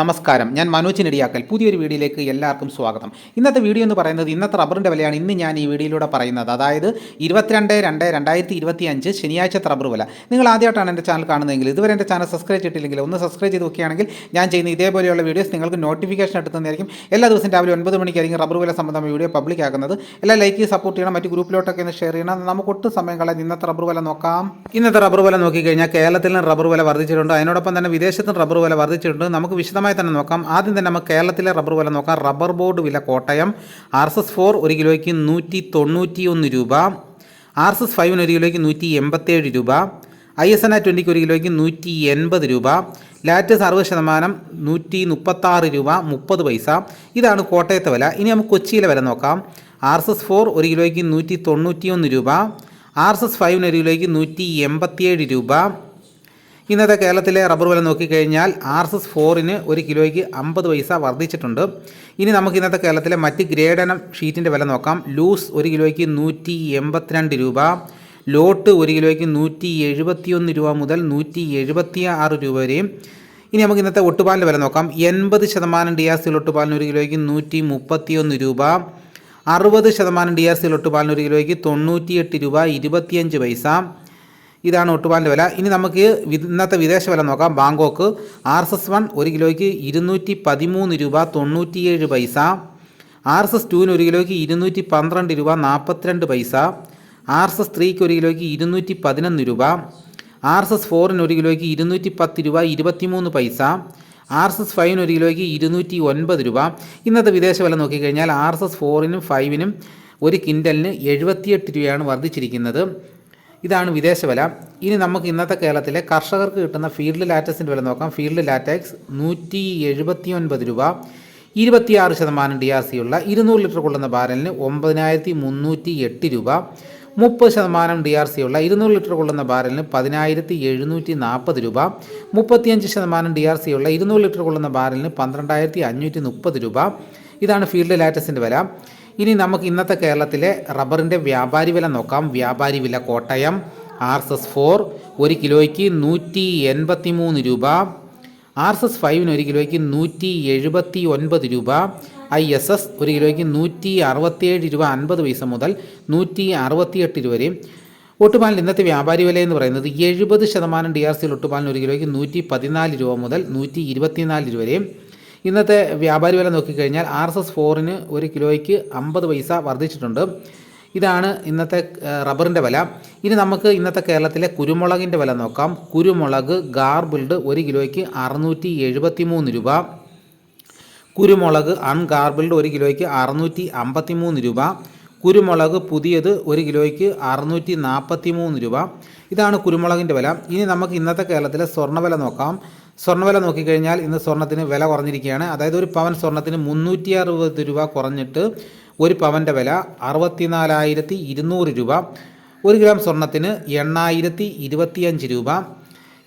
നമസ്കാരം. ഞാൻ മനോജ് നെടിയാക്കൽ. പുതിയൊരു വീഡിയോയിലേക്ക് എല്ലാവർക്കും സ്വാഗതം. ഇന്നത്തെ വീഡിയോ എന്ന് പറയുന്നത് ഇന്നത്തെ റബ്ബറിന്റെ വിലയാണ്. ഇന്ന് ഞാൻ ഈ വീഡിയോയിലൂടെ പറയുന്നത്. അതായത് ഇരുപത്തിരണ്ട് രണ്ട് രണ്ടായിരത്തി ഇരുപത്തി അഞ്ച് ശനിയാഴ്ച റബ്ബർ വില. നിങ്ങൾ ആദ്യമായിട്ടാണ് എന്റെ ചാനൽ കാണുന്നതെങ്കിൽ ഇതുവരെ എന്റെ ചാനൽ സബ്സ്ക്രൈബ് ചെയ്തിട്ടില്ലെങ്കിൽ ഒന്ന് സബ്സ്ക്രൈബ് ചെയ്ത് നോക്കുകയാണെങ്കിൽ ഞാൻ ചെയ്യുന്ന ഇതേപോലെയുള്ള വീഡിയോസ് നിങ്ങൾക്ക് നോട്ടിഫിക്കേഷൻ എടുത്തുന്നതായിരിക്കും എല്ലാ ദിവസവും രാവിലെ ഒൻപത് മണിക്കായിരിക്കും റബ്ബർ വില സംബന്ധമായ വീഡിയോ പബ്ലിക് ആക്കുന്നത്. എല്ലാ ലൈക്ക് സപ്പോർട്ട് ചെയ്യണം. മറ്റ് ഗ്രൂപ്പിലോട്ടൊക്കെ ഒന്ന് ഷെയർ ചെയ്യണം. നമുക്ക് ഒട്ടും സമയം കളയാൻ ഇന്നത്തെ റബ്ബർ വില നോക്കാം. ഇന്നത്തെ റബ്ബർ വില നോക്കിക്കഴിഞ്ഞാൽ കേരളത്തിലും റബ്ബർ വില വർദ്ധിച്ചിട്ടുണ്ട്. അതിനോടൊപ്പം തന്നെ വിദേശത്തും റബ്ബർ വില വർദ്ധിച്ചിട്ടുണ്ട്. നമുക്ക് വിശദമായി തന്നെ നോക്കാം. ആദ്യം തന്നെ നമുക്ക് കേരളത്തിലെ റബ്ബർ വില നോക്കാം. റബ്ബർ ബോർഡ് വില Kottayam R S S four ഒരു കിലോയ്ക്ക് നൂറ്റി തൊണ്ണൂറ്റി ഒന്ന് രൂപ. ആർ എസ് എസ് ഫൈവിന് ഒരു കിലോയ്ക്ക് നൂറ്റി എൺപത്തേഴ് രൂപ. ഐ എസ് എൻ ആ ട്വന്റിക്ക് ഒരു കിലോയ്ക്ക് നൂറ്റി എൺപത് രൂപ. ലാറ്റസ് അറുപത് ശതമാനം നൂറ്റി മുപ്പത്താറ് രൂപ മുപ്പത് പൈസ. ഇതാണ് കോട്ടയത്തെ വില. ഇനി നമുക്ക് കൊച്ചിയിലെ വില നോക്കാം. ആർ എസ് എസ് ഫോർ ഒരു കിലോയ്ക്ക് നൂറ്റി തൊണ്ണൂറ്റി ഒന്ന് രൂപ. ആർ എസ് എസ് ഫൈവിന് ഒരു കിലോയ്ക്ക് നൂറ്റി എൺപത്തിയേഴ് രൂപ. ഇന്നത്തെ കേരളത്തിലെ റബ്ബർ വില നോക്കിക്കഴിഞ്ഞാൽ ആർ എസ് എസ് ഫോറിന് ഒരു കിലോയ്ക്ക് അമ്പത് പൈസ വർദ്ധിച്ചിട്ടുണ്ട്. ഇനി നമുക്ക് ഇന്നത്തെ കേരളത്തിലെ മറ്റ് ഗ്രേഡനം ഷീറ്റിന്റെ വില നോക്കാം. ലൂസ് ഒരു കിലോയ്ക്ക് നൂറ്റി എൺപത്തിരണ്ട് രൂപ. ലോട്ട് ഒരു കിലോയ്ക്ക് നൂറ്റി എഴുപത്തിയൊന്ന് രൂപ മുതൽ നൂറ്റി എഴുപത്തി ആറ് രൂപ വരെയും ഇനി നമുക്ക് ഇന്നത്തെ ഒട്ടുപാലിന്റെ വില നോക്കാം. എൺപത് ശതമാനം ഡി ആർ സി ഒട്ടുപാലിന് ഒരു കിലോയ്ക്ക് നൂറ്റി മുപ്പത്തിയൊന്ന് രൂപ. അറുപത് ശതമാനം ഡി ആർ സി ഒട്ടുപാലിന് ഒരു കിലോയ്ക്ക് തൊണ്ണൂറ്റിയെട്ട് രൂപ ഇരുപത്തിയഞ്ച് പൈസ. ഇതാണ് ഒട്ടുപാലിന്റെ വില. ഇനി നമുക്ക് ഇന്നത്തെ വിദേശ വില നോക്കാം. Bangkok R S S one ഒരു കിലോയ്ക്ക് ഇരുന്നൂറ്റി പതിമൂന്ന് രൂപ തൊണ്ണൂറ്റിയേഴ് പൈസ. ആർ എസ് എസ് ടുവിന് ഒരു കിലോയ്ക്ക് ഇരുന്നൂറ്റി പന്ത്രണ്ട് രൂപ നാൽപ്പത്തിരണ്ട് പൈസ. ആർ എസ് എസ് ത്രീക്ക് ഒരു കിലോയ്ക്ക് ഇരുന്നൂറ്റി പതിനൊന്ന് രൂപ. ആർ എസ് എസ് ഫോറിന് ഒരു കിലോയ്ക്ക് ഇരുന്നൂറ്റി പത്ത് രൂപ ഇരുപത്തിമൂന്ന് പൈസ. ആർ എസ് എസ് ഫൈവിന് ഒരു കിലോയ്ക്ക് ഇരുന്നൂറ്റി ഒൻപത് രൂപ. ഇന്നത്തെ വിദേശ വില നോക്കിക്കഴിഞ്ഞാൽ ആർ എസ് എസ് ഫോറിനും ഫൈവിനും ഒരു കിൻഡലിന് എഴുപത്തിയെട്ട് രൂപയാണ് വർദ്ധിച്ചിരിക്കുന്നത്. ഇതാണ് വിദേശ വില. ഇനി നമുക്ക് ഇന്നത്തെ കേരളത്തിലെ കർഷകർക്ക് കിട്ടുന്ന ഫീൽഡ് ലാറ്റക്സിന്റെ വില നോക്കാം. ഫീൽഡ് ലാറ്റക്സ് നൂറ്റി എഴുപത്തി ഒൻപത് രൂപ. ഇരുപത്തിയാറ് ശതമാനം ഡി ആർ സി ഉള്ള ഇരുന്നൂറ് ലിറ്റർ കൊള്ളുന്ന ബാരലിന് ഒമ്പതിനായിരത്തി മുന്നൂറ്റി എട്ട് രൂപ. മുപ്പത് ശതമാനം ഡി ആർ സി ഉള്ള ഇരുന്നൂറ് ലിറ്റർ കൊള്ളുന്ന ബാരലിന് പതിനായിരത്തി എഴുന്നൂറ്റി നാൽപ്പത് രൂപ. മുപ്പത്തിയഞ്ച് ശതമാനം ഡി ആർ സി ഉള്ള ഇരുന്നൂറ് ലിറ്റർ കൊള്ളുന്ന ബാരലിന് പന്ത്രണ്ടായിരത്തി അഞ്ഞൂറ്റി മുപ്പത് രൂപ. ഇതാണ് ഫീൽഡ് ലാറ്റസിന്റെ വില. ഇനി നമുക്ക് ഇന്നത്തെ കേരളത്തിലെ റബ്ബറിന്റെ വ്യാപാരി വില നോക്കാം. വ്യാപാരി വില Kottayam R S S four ഒരു കിലോയ്ക്ക് നൂറ്റി എൺപത്തി മൂന്ന് രൂപ. ആർ എസ് എസ് ഫൈവിന് ഒരു കിലോയ്ക്ക് നൂറ്റി എഴുപത്തി ഒൻപത് രൂപ. ഐ എസ് എസ് ഒരു കിലോയ്ക്ക് നൂറ്റി അറുപത്തിയേഴ് രൂപ അൻപത് പൈസ മുതൽ നൂറ്റി അറുപത്തിയെട്ട് രൂപ വരെയും ഒട്ടുപാലിൽ ഇന്നത്തെ വ്യാപാരി വില എന്ന് പറയുന്നത് എഴുപത് ശതമാനം ഡി ആർ സിയിൽ ഒട്ടുപാലിന് ഒരു കിലോയ്ക്ക് നൂറ്റി പതിനാല് രൂപ മുതൽ നൂറ്റി ഇരുപത്തിനാല് രൂപ വരെയും ഇന്നത്തെ വ്യാപാരി വില നോക്കിക്കഴിഞ്ഞാൽ ആർ എസ് എസ് ഫോറിന് ഒരു കിലോയ്ക്ക് അമ്പത് പൈസ വർദ്ധിച്ചിട്ടുണ്ട്. ഇതാണ് ഇന്നത്തെ റബ്ബറിന്റെ വില. ഇനി നമുക്ക് ഇന്നത്തെ കേരളത്തിലെ കുരുമുളകിന്റെ വില നോക്കാം. കുരുമുളക് ഗാർബിൾഡ് ഒരു കിലോയ്ക്ക് അറുന്നൂറ്റി എഴുപത്തി മൂന്ന് രൂപ. കുരുമുളക് അൺഗാർബിൾഡ് ഒരു കിലോയ്ക്ക് അറുന്നൂറ്റി അമ്പത്തി മൂന്ന് രൂപ. കുരുമുളക് പുതിയത് ഒരു കിലോയ്ക്ക് അറുന്നൂറ്റി നാൽപ്പത്തി മൂന്ന് രൂപ. ഇതാണ് കുരുമുളകിന്റെ വില. ഇനി നമുക്ക് ഇന്നത്തെ കേരളത്തിലെ സ്വർണവില നോക്കാം. സ്വർണവില നോക്കിക്കഴിഞ്ഞാൽ ഇന്ന് സ്വർണത്തിന് വില കുറഞ്ഞിരിക്കുകയാണ്. അതായത് ഒരു പവൻ സ്വർണത്തിന് മുന്നൂറ്റി അറുപത് രൂപ കുറഞ്ഞിട്ട് ഒരു പവന്റെ വില അറുപത്തിനാലായിരത്തി ഇരുന്നൂറ് രൂപ. ഒരു ഗ്രാം സ്വർണത്തിന് എണ്ണായിരത്തി ഇരുപത്തിയഞ്ച് രൂപ.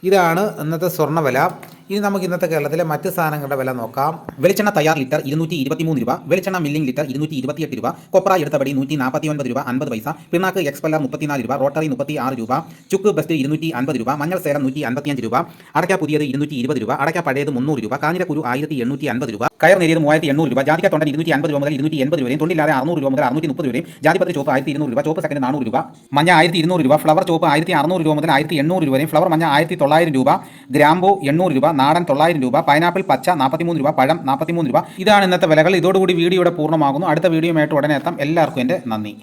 ഇതാണ് ഇന്നത്തെ സ്വർണവില. ഇനി നമുക്ക് ഇന്നത്തെ കേരളത്തിലെ മറ്റ് സാധനങ്ങളുടെ വില നോക്കാം. വെളിച്ചെണ്ണ തയ്യാർ ലിറ്റർ ഇരുന്നൂറ്റി ഇരുപത്തിമൂന്ന് രൂപ വെളിച്ചെണ്ണ മില്ലിംഗ് ലിറ്റർ ഇരുന്നൂറ്റി ഇരുപത്തിയെട്ട് രൂപ കൊപ്ര എടുത്തപടി നൂറ്റി നാൽപ്പത്തി ഒൻപത് രൂപ അൻപത് പൈസ പിണ്ണാക്ക് എക്സ്പെല്ലർ മുപ്പത്തിനാല് രൂപ റോട്ടറി മുപ്പത്തി ആറ് രൂപ ചുക്ക് ബസ്റ്റ് ഇരുന്നൂറ്റി അൻപത് രൂപ മഞ്ഞൾ സേലം നൂറ്റി അൻപത്തിയഞ്ച് രൂപ അടയ്ക്ക പുതിയത് ഇരുന്നൂറ്റി ഇരുപത് രൂപ അടയ്ക്ക പഴയത് മുന്നൂറ് രൂപ കാഞ്ഞിരക്കുരു ആയിരത്തി എണ്ണൂറ്റി അൻപത് രൂപ കയർ നേരിയത് മൂവായിരത്തി എണ്ണൂറ് രൂപ ജാതിക്ക തൊണ്ടൻ ഇരുന്നൂറ്റി അൻപത് രൂപ മുതൽ ഇരുന്നൂറ്റി എൺപത് വരെയും തൊണ്ടില്ലാതെ അറുന്നൂറ് രൂപ മുതൽ അറുന്നൂറ്റി മുപ്പത് രൂപയും ജാതിപത്രി ചോപ്പ് ആയിരത്തി ഇരുന്നൂറ് രൂപ ചോപ്പ് സെക്കൻഡ് നാനൂറ് രൂപ മഞ്ഞ ആയിരത്തി ഇരുന്നൂറ് രൂപ ഫ്ലവർ ചോപ്പ് ആയിരത്തി അറുന്നൂറ് രൂപ മുതൽ ആയിരത്തി എണ്ണൂറ് രൂപ വരെയും ഫ്ലവർ മഞ്ഞ ആയിരത്തി തൊള്ളായിരം രൂപ ഗ്രാമ്പോ എണ്ണൂറ് രൂപ നാടൻ തൊള്ളായിരം രൂപ പൈനാപ്പിൾ പച്ച നാൽപ്പത്തിമൂന്ന് രൂപ പഴം നാൽപ്പത്തിമൂന്ന് രൂപ. ഇതാണ് ഇന്നത്തെ വിലകൾ. ഇതോടുകൂടി വീഡിയോയുടെ പൂർണമാകുന്നു. അടുത്ത വീഡിയോയുമായിട്ട് ഉടനെ എത്താം. എല്ലാവർക്കും എന്റെ നന്ദി.